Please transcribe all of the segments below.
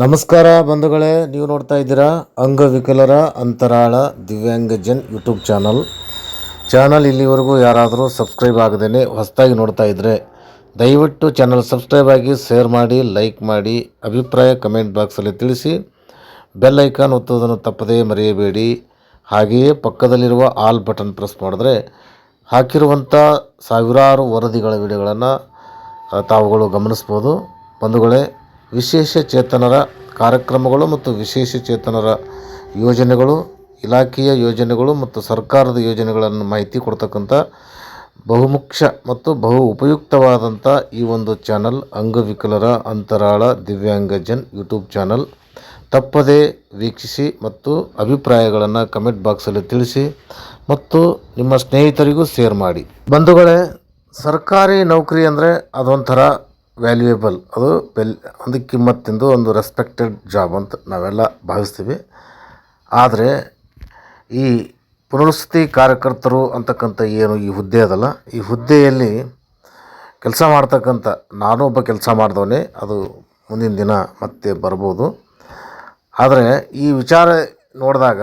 ನಮಸ್ಕಾರ ಬಂಧುಗಳೇ, ನೀವು ನೋಡ್ತಾ ಇದ್ದೀರಾ ಅಂಗವಿಕಲರ ಅಂತರಾಳ ದಿವ್ಯಾಂಗಜನ್ ಯೂಟ್ಯೂಬ್ ಚಾನಲ್. ಚಾನಲ್ ಇಲ್ಲಿವರೆಗೂ ಯಾರಾದರೂ ಸಬ್ಸ್ಕ್ರೈಬ್ ಆಗದೇ ಹೊಸದಾಗಿ ನೋಡ್ತಾ ಇದ್ದರೆ ದಯವಿಟ್ಟು ಚಾನಲ್ ಸಬ್ಸ್ಕ್ರೈಬ್ ಆಗಿ ಶೇರ್ ಮಾಡಿ, ಲೈಕ್ ಮಾಡಿ, ಅಭಿಪ್ರಾಯ ಕಮೆಂಟ್ ಬಾಕ್ಸಲ್ಲಿ ತಿಳಿಸಿ, ಬೆಲ್ ಐಕಾನ್ ಒತ್ತುವುದನ್ನು ತಪ್ಪದೇ ಮರೆಯಬೇಡಿ. ಹಾಗೆಯೇ ಪಕ್ಕದಲ್ಲಿರುವ ಆಲ್ ಬಟನ್ ಪ್ರೆಸ್ ಮಾಡಿದ್ರೆ ಹಾಕಿರುವಂಥ ಸಾವಿರಾರು ವರದಿಗಳ ವಿಡಿಯೋಗಳನ್ನು ತಾವುಗಳು ಗಮನಿಸ್ಬೋದು. ಬಂಧುಗಳೇ ವಿಶೇಷ ಚೇತನರ ಕಾರ್ಯಕ್ರಮಗಳು ಮತ್ತು ವಿಶೇಷ ಚೇತನರ ಯೋಜನೆಗಳು, ಇಲಾಖೆಯ ಯೋಜನೆಗಳು ಮತ್ತು ಸರ್ಕಾರದ ಯೋಜನೆಗಳನ್ನು ಮಾಹಿತಿ ಕೊಡ್ತಕ್ಕಂಥ ಬಹುಮುಖ್ಯ ಮತ್ತು ಬಹು ಉಪಯುಕ್ತವಾದಂಥ ಈ ಒಂದು ಚಾನಲ್ ಅಂಗವಿಕಲರ ಅಂತರಾಳ ದಿವ್ಯಾಂಗಜನ್ ಯೂಟ್ಯೂಬ್ ಚಾನಲ್. ತಪ್ಪದೇ ವೀಕ್ಷಿಸಿ ಮತ್ತು ಅಭಿಪ್ರಾಯಗಳನ್ನು ಕಮೆಂಟ್ ಬಾಕ್ಸಲ್ಲಿ ತಿಳಿಸಿ ಮತ್ತು ನಿಮ್ಮ ಸ್ನೇಹಿತರಿಗೂ ಶೇರ್ ಮಾಡಿ. ಬಂಧುಗಳೇ, ಸರ್ಕಾರಿ ನೌಕರಿ ಅಂದರೆ ಅದೊಂಥರ ವ್ಯಾಲ್ಯೂಯೇಬಲ್ ಅದು ಬೆಲ್ ಒಂದು ಕಿಮ್ಮತ್ತಿಂದು ಒಂದು ರೆಸ್ಪೆಕ್ಟೆಡ್ ಜಾಬ್ ಅಂತ ನಾವೆಲ್ಲ ಭಾವಿಸ್ತೀವಿ. ಆದರೆ ಈ ಪುನರ್ವಸತಿ ಕಾರ್ಯಕರ್ತರು ಅಂತಕ್ಕಂಥ ಏನು ಈ ಹುದ್ದೆ ಅದಲ್ಲ, ಈ ಹುದ್ದೆಯಲ್ಲಿ ಕೆಲಸ ಮಾಡ್ತಕ್ಕಂಥ ನಾನು ಒಬ್ಬ ಕೆಲಸ ಮಾಡಿದವನೇ. ಅದು ಮುಂದಿನ ದಿನ ಮತ್ತೆ ಬರ್ಬೋದು. ಆದರೆ ಈ ವಿಚಾರ ನೋಡಿದಾಗ,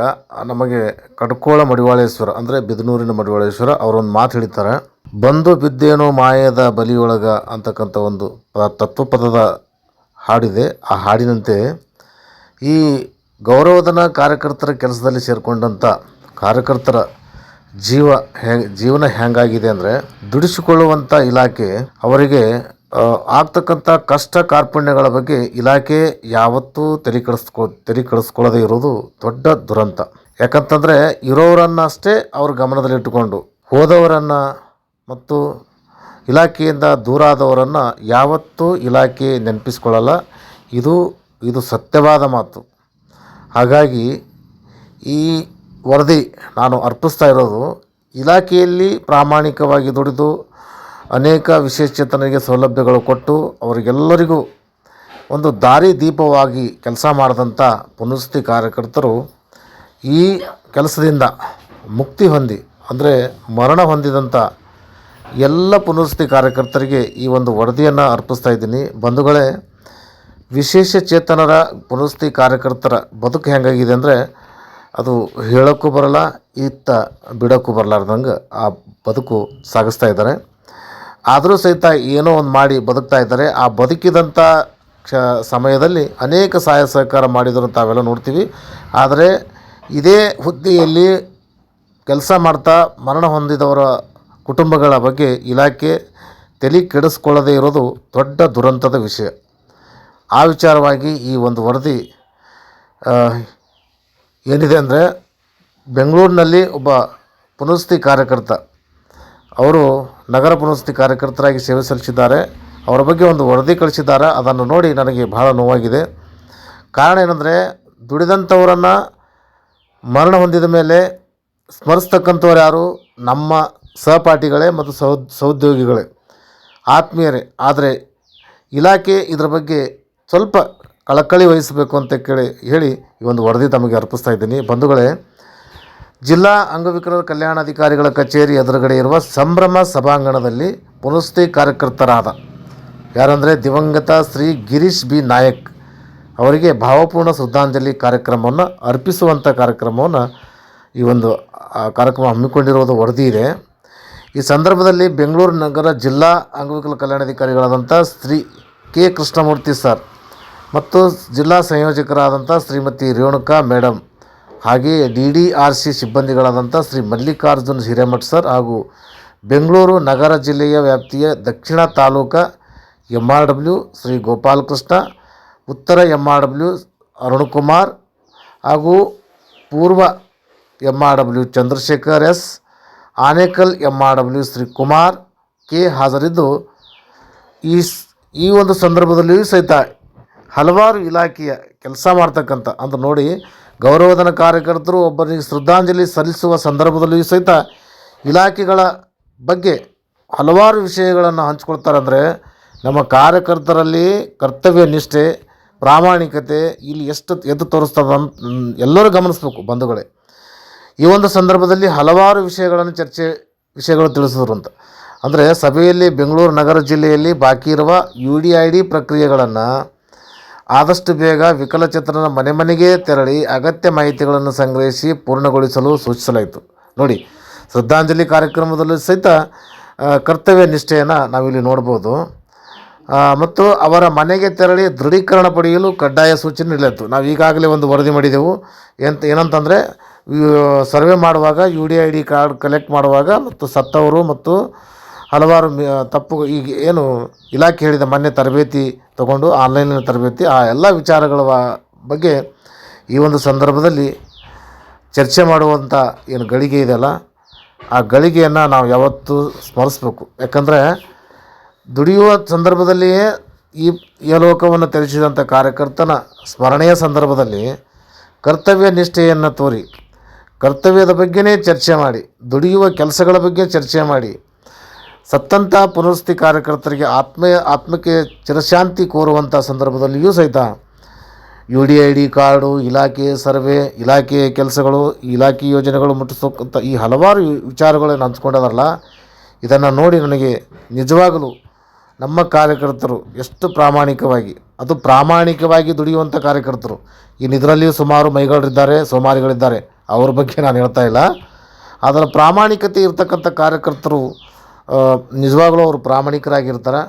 ನಮಗೆ ಕಡ್ಕೋಳ ಮಡಿವಾಳೇಶ್ವರ ಅಂದರೆ ಬಿದನೂರಿನ ಮಡಿವಾಳೇಶ್ವರ ಅವರೊಂದು ಮಾತು ಹೇಳ್ತಾರೆ ಬಂದು ಬಿದ್ದೇನೋ ಮಾಯದ ಬಲಿಯೊಳಗ ಅಂತಕ್ಕಂಥ ಒಂದು ತತ್ವಪದದ ಹಾಡಿದೆ. ಆ ಹಾಡಿನಂತೆ, ಈ ಗೌರವಧನ ಕಾರ್ಯಕರ್ತರ ಕೆಲಸದಲ್ಲಿ ಸೇರಿಕೊಂಡಂಥ ಕಾರ್ಯಕರ್ತರ ಜೀವ ಹೇ ಜೀವನ ಹೆಂಗಾಗಿದೆ ಅಂದರೆ ದುಡಿಸಿಕೊಳ್ಳುವಂಥ ಇಲಾಖೆ ಅವರಿಗೆ ಆಗ್ತಕ್ಕಂಥ ಕಷ್ಟ ಕಾರ್ಪಣ್ಯಗಳ ಬಗ್ಗೆ ಇಲಾಖೆ ಯಾವತ್ತೂ ತಲೆ ಕೆಡಿಸ್ಕೊಳ್ಳದೇ ಇರೋದು ದೊಡ್ಡ ದುರಂತ. ಯಾಕಂತಂದರೆ ಇರೋವರನ್ನಷ್ಟೇ ಅವ್ರ ಗಮನದಲ್ಲಿಟ್ಟುಕೊಂಡು ಹೋದವರನ್ನು ಮತ್ತು ಇಲಾಖೆಯಿಂದ ದೂರ ಆದವರನ್ನು ಯಾವತ್ತೂ ಇಲಾಖೆ ನೆನಪಿಸ್ಕೊಳ್ಳಲ್ಲ. ಇದು ಇದು ಸತ್ಯವಾದ ಮಾತು. ಹಾಗಾಗಿ ಈ ವರದಿ ನಾನು ಅರ್ಪಿಸ್ತಾ ಇರೋದು ಇಲಾಖೆಯಲ್ಲಿ ಪ್ರಾಮಾಣಿಕವಾಗಿ ದುಡಿದು ಅನೇಕ ವಿಶೇಷಚೇತನರಿಗೆ ಸೌಲಭ್ಯಗಳು ಕೊಟ್ಟು ಅವರಿಗೆಲ್ಲರಿಗೂ ಒಂದು ದಾರಿ ದೀಪವಾಗಿ ಕೆಲಸ ಮಾಡಿದಂಥ ಪುನಸ್ತಿ ಕಾರ್ಯಕರ್ತರು ಈ ಕೆಲಸದಿಂದ ಮುಕ್ತಿ ಹೊಂದಿ, ಅಂದರೆ ಮರಣ ಹೊಂದಿದಂಥ ಎಲ್ಲ ಪುನಸ್ತಿ ಕಾರ್ಯಕರ್ತರಿಗೆ ಈ ಒಂದು ವರದಿಯನ್ನು ಅರ್ಪಿಸ್ತಾ ಇದ್ದೀನಿ. ಬಂಧುಗಳೇ, ವಿಶೇಷ ಚೇತನರ ಪುನಸ್ತಿ ಕಾರ್ಯಕರ್ತರ ಬದುಕು ಹೆಂಗಾಗಿದೆ ಅಂದರೆ ಅದು ಹೇಳೋಕ್ಕೂ ಬರಲ್ಲ, ಇತ್ತ ಬಿಡೋಕ್ಕೂ ಬರಲಾರ್ದಂಗೆ ಆ ಬದುಕು ಸಾಗಿಸ್ತಾ ಇದ್ದಾರೆ. ಆದರೂ ಸಹಿತ ಏನೋ ಒಂದು ಮಾಡಿ ಬದುಕ್ತಾ ಇದ್ದಾರೆ. ಆ ಬದುಕಿದಂಥ ಕ್ಷ ಸಮಯದಲ್ಲಿ ಅನೇಕ ಸಹಾಯ ಸಹಕಾರ ಮಾಡಿದರು ತಾವೆಲ್ಲ ನೋಡ್ತೀವಿ. ಆದರೆ ಇದೇ ಹುದ್ದೆಯಲ್ಲಿ ಕೆಲಸ ಮಾಡ್ತಾ ಮರಣ ಹೊಂದಿದವರ ಕುಟುಂಬಗಳ ಬಗ್ಗೆ ಇಲಾಖೆ ತಲೆ ಕೆಡಿಸ್ಕೊಳ್ಳದೇ ಇರೋದು ದೊಡ್ಡ ದುರಂತದ ವಿಷಯ. ಆ ವಿಚಾರವಾಗಿ ಈ ಒಂದು ವರದಿ ಏನಿದೆ ಅಂದರೆ ಬೆಂಗಳೂರಿನಲ್ಲಿ ಒಬ್ಬ ಪುನಸ್ತಿ ಕಾರ್ಯಕರ್ತ, ಅವರು ನಗರ ಪುನರ್ವಸತಿ ಕಾರ್ಯಕರ್ತರಾಗಿ ಸೇವೆ ಸಲ್ಲಿಸಿದ್ದಾರೆ. ಅವರ ಬಗ್ಗೆ ಒಂದು ವರದಿ ಕಳಿಸಿದ್ದಾರೆ. ಅದನ್ನು ನೋಡಿ ನನಗೆ ಬಹಳ ನೋವಾಗಿದೆ. ಕಾರಣ ಏನಂದರೆ, ದುಡಿದಂಥವರನ್ನು ಮರಣ ಹೊಂದಿದ ಮೇಲೆ ಸ್ಮರಿಸ್ತಕ್ಕಂಥವ್ರು ಯಾರು? ನಮ್ಮ ಸಹಪಾಠಿಗಳೇ ಮತ್ತು ಸಹೋ, ಸಹೋದ್ಯೋಗಿಗಳೇ. ಆತ್ಮೀಯರೇ, ಆದರೆ ಇಲಾಖೆ ಇದರ ಬಗ್ಗೆ ಸ್ವಲ್ಪ ಕಳಕಳಿ ವಹಿಸಬೇಕು ಅಂತ ಕೇಳಿ, ಹೇಳಿ ಈ ಒಂದು ವರದಿ ತಮಗೆ ಅರ್ಪಿಸ್ತಾ ಇದ್ದೀನಿ. ಬಂಧುಗಳೇ ಜಿಲ್ಲಾ ಅಂಗವಿಕಲರ ಕಲ್ಯಾಣಾಧಿಕಾರಿಗಳ ಕಚೇರಿ ಎದುರುಗಡೆ ಇರುವ ಸಂಭ್ರಮ ಸಭಾಂಗಣದಲ್ಲಿ ಪುನಸ್ತಿ ಕಾರ್ಯಕರ್ತರಾದ ಯಾರಂದರೆ ದಿವಂಗತ ಶ್ರೀ ಗಿರೀಶ್ ಬಿ. ನಾಯಕ್ ಅವರಿಗೆ ಭಾವಪೂರ್ಣ ಶ್ರದ್ಧಾಂಜಲಿ ಕಾರ್ಯಕ್ರಮವನ್ನು ಅರ್ಪಿಸುವಂಥ ಕಾರ್ಯಕ್ರಮವನ್ನು ಈ ಒಂದು ಕಾರ್ಯಕ್ರಮ ಹಮ್ಮಿಕೊಂಡಿರುವುದು ವರದಿ ಇದೆ. ಈ ಸಂದರ್ಭದಲ್ಲಿ ಬೆಂಗಳೂರು ನಗರ ಜಿಲ್ಲಾ ಅಂಗವಿಕಲ ಕಲ್ಯಾಣಾಧಿಕಾರಿಗಳಾದಂಥ ಶ್ರೀ ಕೆ. ಕೃಷ್ಣಮೂರ್ತಿ ಸರ್ ಮತ್ತು ಜಿಲ್ಲಾ ಸಂಯೋಜಕರಾದಂಥ ಶ್ರೀಮತಿ ರೇಣುಕಾ ಮೇಡಮ್ ಹಾಗೆಯೇ ಡಿ ಡಿ ಆರ್ ಸಿ ಸಿಬ್ಬಂದಿಗಳಾದಂಥ ಶ್ರೀ ಮಲ್ಲಿಕಾರ್ಜುನ್ ಹಿರೇಮಠ್ ಸರ್ ಹಾಗೂ ಬೆಂಗಳೂರು ನಗರ ಜಿಲ್ಲೆಯ ವ್ಯಾಪ್ತಿಯ ದಕ್ಷಿಣ taluk M R W Shri Gopalakrishna, ಉತ್ತರ ಎಂ ಆರ್ ಡಬ್ಲ್ಯೂ ಅರುಣ್ಕುಮಾರ್ ಹಾಗೂ ಪೂರ್ವ M R W Chandrashekar S, Anekal M R W Shri Kumar K ಹಾಜರಿದ್ದು. ಈ ಈ ಒಂದು ಸಂದರ್ಭದಲ್ಲಿಯೂ ಸಹಿತ ಹಲವಾರು ಇಲಾಖೆಯ ಕೆಲಸ ಮಾಡ್ತಕ್ಕಂಥ ಅಂತ ನೋಡಿ ಗೌರವಧನ ಕಾರ್ಯಕರ್ತರು ಒಬ್ಬರಿಗೆ ಶ್ರದ್ಧಾಂಜಲಿ ಸಲ್ಲಿಸುವ ಸಂದರ್ಭದಲ್ಲಿಯೂ ಸಹಿತ ಇಲಾಖೆಗಳ ಬಗ್ಗೆ ಹಲವಾರು ವಿಷಯಗಳನ್ನು ಹಂಚ್ಕೊಳ್ತಾರೆ ಅಂದರೆ ನಮ್ಮ ಕಾರ್ಯಕರ್ತರಲ್ಲಿ ಕರ್ತವ್ಯ ನಿಷ್ಠೆ, ಪ್ರಾಮಾಣಿಕತೆ ಇಲ್ಲಿ ಎಷ್ಟು ಎದ್ದು ತೋರಿಸ್ತದ ಎಲ್ಲರೂ ಗಮನಿಸಬೇಕು ಬಂಧುಗಳೇ. ಈ ಒಂದು ಸಂದರ್ಭದಲ್ಲಿ ಹಲವಾರು ವಿಷಯಗಳನ್ನು ಚರ್ಚೆ, ವಿಷಯಗಳು ತಿಳಿಸಿದ್ರು ಅಂತ. ಅಂದರೆ ಸಭೆಯಲ್ಲಿ ಬೆಂಗಳೂರು ನಗರ ಜಿಲ್ಲೆಯಲ್ಲಿ ಬಾಕಿ ಇರುವ ಯು ಡಿ ಐ ಡಿ ಪ್ರಕ್ರಿಯೆಗಳನ್ನು ಆದಷ್ಟು ಬೇಗ ವಿಕಲಚೇತನರ ಮನೆ ಮನೆಗೆ ತೆರಳಿ ಅಗತ್ಯ ಮಾಹಿತಿಗಳನ್ನು ಸಂಗ್ರಹಿಸಿ ಪೂರ್ಣಗೊಳಿಸಲು ಸೂಚಿಸಲಾಯಿತು. ನೋಡಿ, ಶ್ರದ್ಧಾಂಜಲಿ ಕಾರ್ಯಕ್ರಮದಲ್ಲಿ ಸಹಿತ ಕರ್ತವ್ಯ ನಿಷ್ಠೆಯನ್ನು ನಾವಿಲ್ಲಿ ನೋಡ್ಬೋದು. ಮತ್ತು ಅವರ ಮನೆಗೆ ತೆರಳಿ ದೃಢೀಕರಣ ಪಡೆಯಲು ಕಡ್ಡಾಯ ಸೂಚನೆ ನೀಡಲಾಯಿತು. ನಾವು ಈಗಾಗಲೇ ಒಂದು ವರದಿ ಮಾಡಿದೆವು. ಎಂತ, ಏನಂತಂದರೆ ಸರ್ವೆ ಮಾಡುವಾಗ U D I D card collect ಮಾಡುವಾಗ ಮತ್ತು ಸತ್ತವರು ಮತ್ತು ಹಲವಾರು ತಪ್ಪು ಈಗ ಏನು ಇಲಾಖೆ ಹೇಳಿದ ಮೊನ್ನೆ ತರಬೇತಿ ತಗೊಂಡು ಆನ್ಲೈನಿನ ತರಬೇತಿ, ಆ ಎಲ್ಲ ವಿಚಾರಗಳ ಬಗ್ಗೆ ಈ ಒಂದು ಸಂದರ್ಭದಲ್ಲಿ ಚರ್ಚೆ ಮಾಡುವಂಥ ಏನು ಗಳಿಗೆ ಇದೆಯಲ್ಲ ಆ ಗಳಿಗೆಯನ್ನು ನಾವು ಯಾವತ್ತೂ ಸ್ಮರಿಸ್ಬೇಕು. ಯಾಕಂದರೆ ದುಡಿಯುವ ಸಂದರ್ಭದಲ್ಲಿಯೇ ಈ ಯಲೋಕವನ್ನು ತ್ಯಜಿಸಿದಂಥ ಕಾರ್ಯಕರ್ತನ ಸ್ಮರಣೆಯ ಸಂದರ್ಭದಲ್ಲಿ ಕರ್ತವ್ಯ ನಿಷ್ಠೆಯನ್ನು ತೋರಿ, ಕರ್ತವ್ಯದ ಬಗ್ಗೆನೇ ಚರ್ಚೆ ಮಾಡಿ, ದುಡಿಯುವ ಕೆಲಸಗಳ ಬಗ್ಗೆ ಚರ್ಚೆ ಮಾಡಿ ಸತ್ತಂಥ ಪುನರ್ವಸತಿ ಕಾರ್ಯಕರ್ತರಿಗೆ ಆತ್ಮ ಆತ್ಮಕ್ಕೆ ಚಿರಶಾಂತಿ ಕೋರುವಂಥ ಸಂದರ್ಭದಲ್ಲಿಯೂ ಸಹಿತ U D I D card, ಇಲಾಖೆ ಸರ್ವೆ ಇಲಾಖೆಯ ಕೆಲಸಗಳು, ಇಲಾಖೆ ಯೋಜನೆಗಳು ಮುಟ್ಟಿಸ್ತಕ್ಕಂಥ ಈ ಹಲವಾರು ವಿಚಾರಗಳನ್ನು ಹಂಚ್ಕೊಂಡಿದಾರಲ್ಲ, ಇದನ್ನು ನೋಡಿ ನನಗೆ ನಿಜವಾಗಲೂ ನಮ್ಮ ಕಾರ್ಯಕರ್ತರು ಎಷ್ಟು ಪ್ರಾಮಾಣಿಕವಾಗಿ, ಅದು ಪ್ರಾಮಾಣಿಕವಾಗಿ ದುಡಿಯುವಂಥ ಕಾರ್ಯಕರ್ತರು. ಇನ್ನು ಇದರಲ್ಲಿಯೂ ಸುಮಾರು ಮೈಗಳಿದ್ದಾರೆ ಸೋಮಾರಿಗಳಿದ್ದಾರೆ. ಅವ್ರ ಬಗ್ಗೆ ನಾನು ಹೇಳ್ತಾ ಇಲ್ಲ. ಅದರ ಪ್ರಾಮಾಣಿಕತೆ ಇರ್ತಕ್ಕಂಥ ಕಾರ್ಯಕರ್ತರು ನಿಜವಾಗ್ಲೂ ಅವರು ಪ್ರಾಮಾಣಿಕರಾಗಿರ್ತಾರೆ.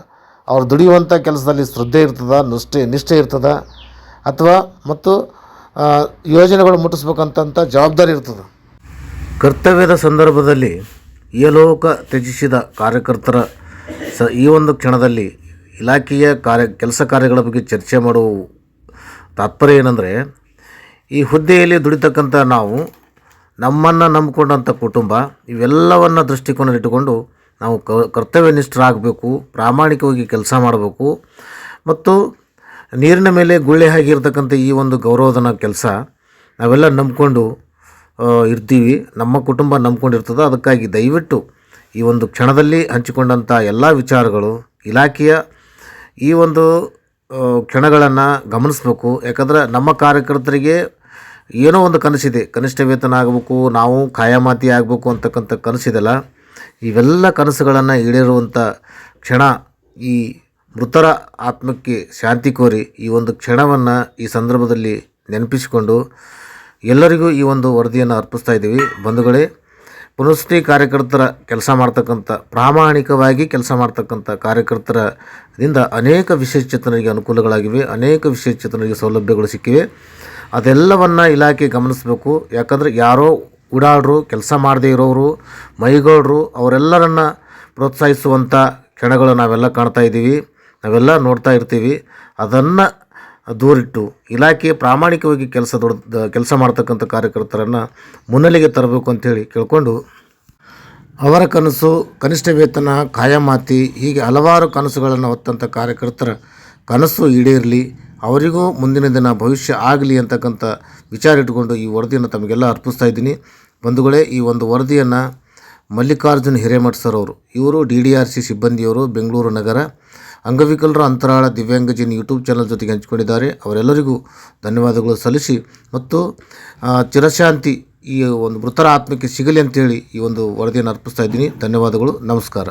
ಅವ್ರು ದುಡಿಯುವಂಥ ಕೆಲಸದಲ್ಲಿ ಶ್ರದ್ಧೆ ಇರ್ತದೆ, ನಿಷ್ಠೆ ನಿಷ್ಠೆ ಇರ್ತದೆ. ಅಥವಾ ಮತ್ತು ಯೋಜನೆಗಳು ಮುಟ್ಟಿಸ್ಬೇಕಂತಂಥ ಜವಾಬ್ದಾರಿ ಇರ್ತದೆ. ಕರ್ತವ್ಯದ ಸಂದರ್ಭದಲ್ಲಿ ಯಲೋಕ ತ್ಯಜಿಸಿದ ಕಾರ್ಯಕರ್ತರ ಸ, ಈ ಒಂದು ಕ್ಷಣದಲ್ಲಿ ಇಲಾಖೆಯ ಕಾರ್ಯ, ಕೆಲಸ ಕಾರ್ಯಗಳ ಬಗ್ಗೆ ಚರ್ಚೆ ಮಾಡುವ ತಾತ್ಪರ್ಯ ಏನಂದರೆ, ಈ ಹುದ್ದೆಯಲ್ಲಿ ದುಡಿತಕ್ಕಂಥ ನಾವು ನಮ್ಮನ್ನು ನಂಬಿಕೊಂಡಂಥ ಕುಟುಂಬ ಇವೆಲ್ಲವನ್ನು ದೃಷ್ಟಿಕೋನದಲ್ಲಿಟ್ಟುಕೊಂಡು ನಾವು ಕ, ಕರ್ತವ್ಯನಿಷ್ಠರಾಗಬೇಕು, ಪ್ರಾಮಾಣಿಕವಾಗಿ ಕೆಲಸ ಮಾಡಬೇಕು. ಮತ್ತು ನೀರಿನ ಮೇಲೆ ಗುಳ್ಳೆ ಆಗಿರ್ತಕ್ಕಂಥ ಈ ಒಂದು ಗೌರವಧನ ಕೆಲಸ ನಾವೆಲ್ಲ ನಂಬಿಕೊಂಡು ಇರ್ತೀವಿ. ನಮ್ಮ ಕುಟುಂಬ ನಂಬ್ಕೊಂಡಿರ್ತದೆ. ಅದಕ್ಕಾಗಿ ದಯವಿಟ್ಟು ಈ ಒಂದು ಕ್ಷಣದಲ್ಲಿ ಹಂಚಿಕೊಂಡಂಥ ಎಲ್ಲ ವಿಚಾರಗಳು, ಇಲಾಖೆಯ ಈ ಒಂದು ಕ್ಷಣಗಳನ್ನು ಗಮನಿಸಬೇಕು. ಯಾಕಂದ್ರೆ ನಮ್ಮ ಕಾರ್ಯಕರ್ತರಿಗೆ ಏನೋ ಒಂದು ಕನಸಿದೆ. ಕನಿಷ್ಠ ವೇತನ ಆಗಬೇಕು, ನಾವು ಖಾಯಮಾತಿ ಆಗಬೇಕು ಅಂತಕ್ಕಂಥ ಕನಸಿದೆಲ್ಲ. ಇವೆಲ್ಲ ಕನಸುಗಳನ್ನು ಈಡೇರುವಂಥ ಕ್ಷಣ ಈ ಮೃತರ ಆತ್ಮಕ್ಕೆ ಶಾಂತಿ ಕೋರಿ ಈ ಒಂದು ಕ್ಷಣವನ್ನು ಈ ಸಂದರ್ಭದಲ್ಲಿ ನೆನಪಿಸಿಕೊಂಡು ಎಲ್ಲರಿಗೂ ಈ ಒಂದು ವರದಿಯನ್ನು ಅರ್ಪಿಸ್ತಾ ಇದ್ದೀವಿ. ಬಂಧುಗಳೇ ಪುನರ್ವಸತಿ ಕಾರ್ಯಕರ್ತರ ಕೆಲಸ ಮಾಡ್ತಕ್ಕಂಥ, ಪ್ರಾಮಾಣಿಕವಾಗಿ ಕೆಲಸ ಮಾಡ್ತಕ್ಕಂಥ ಕಾರ್ಯಕರ್ತರದಿಂದ ಅನೇಕ ವಿಶೇಷಚೇತನರಿಗೆ ಅನುಕೂಲಗಳಾಗಿವೆ, ಅನೇಕ ವಿಶೇಷಚೇತನರಿಗೆ ಸೌಲಭ್ಯಗಳು ಸಿಕ್ಕಿವೆ. ಅದೆಲ್ಲವನ್ನು ಇಲಾಖೆ ಗಮನಿಸಬೇಕು. ಯಾಕಂದರೆ ಯಾರೋ ಉಡಾಡ್ರು ಕೆಲಸ ಮಾಡದೇ ಇರೋರು ಮೈಗೌಡರು ಅವರೆಲ್ಲರನ್ನು ಪ್ರೋತ್ಸಾಹಿಸುವಂಥ ಕ್ಷಣಗಳು ನಾವೆಲ್ಲ ಕಾಣ್ತಾ ಇದ್ದೀವಿ. ನಾವೆಲ್ಲ ನೋಡ್ತಾ ಇರ್ತೀವಿ. ಅದನ್ನು ದೂರಿಟ್ಟು ಇಲಾಖೆ ಪ್ರಾಮಾಣಿಕವಾಗಿ ಕೆಲಸ ದೊಡ್ಡ ಕೆಲಸ ಮಾಡ್ತಕ್ಕಂಥ ಕಾರ್ಯಕರ್ತರನ್ನು ಮುನ್ನೆಲೆಗೆ ತರಬೇಕು ಅಂತೇಳಿ ಕೇಳಿಕೊಂಡು ಅವರ ಕನಸು, ಕನಿಷ್ಠ ವೇತನ ಕಾಯಮಾತಿ ಹೀಗೆ ಹಲವಾರು ಕನಸುಗಳನ್ನು ಹೊತ್ತಂಥ ಕಾರ್ಯಕರ್ತರ ಕನಸು ಈಡೇರಲಿ. ಅವರಿಗೂ ಮುಂದಿನ ದಿನ ಭವಿಷ್ಯ ಆಗಲಿ ಅಂತಕ್ಕಂಥ ವಿಚಾರ ಇಟ್ಟುಕೊಂಡು ಈ ವರದಿಯನ್ನು ತಮಗೆಲ್ಲ ಅರ್ಪಿಸ್ತಾ ಇದ್ದೀನಿ. ಬಂಧುಗಳೇ, ಈ ಒಂದು ವರದಿಯನ್ನು ಮಲ್ಲಿಕಾರ್ಜುನ್ ಹಿರೇಮಠ್ ಸರ್ ಅವರು, ಇವರು ಡಿ ಡಿ ಆರ್ ಸಿ ಸಿಬ್ಬಂದಿಯವರು ಬೆಂಗಳೂರು ನಗರ ಅಂಗವಿಕಲರ ಅಂತರಾಳ ದಿವ್ಯಾಂಗಜನ್ ಯೂಟ್ಯೂಬ್ ಚಾನಲ್ ಜೊತೆಗೆ ಹಂಚಿಕೊಂಡಿದ್ದಾರೆ. ಅವರೆಲ್ಲರಿಗೂ ಧನ್ಯವಾದಗಳು ಸಲ್ಲಿಸಿ ಮತ್ತು ಚಿರಶಾಂತಿ ಈ ಒಂದು ಮೃತರ ಆತ್ಮಕ್ಕೆ ಸಿಗಲಿ ಅಂತೇಳಿ ಈ ಒಂದು ವರದಿಯನ್ನು ಅರ್ಪಿಸ್ತಾ ಇದ್ದೀನಿ. ಧನ್ಯವಾದಗಳು, ನಮಸ್ಕಾರ.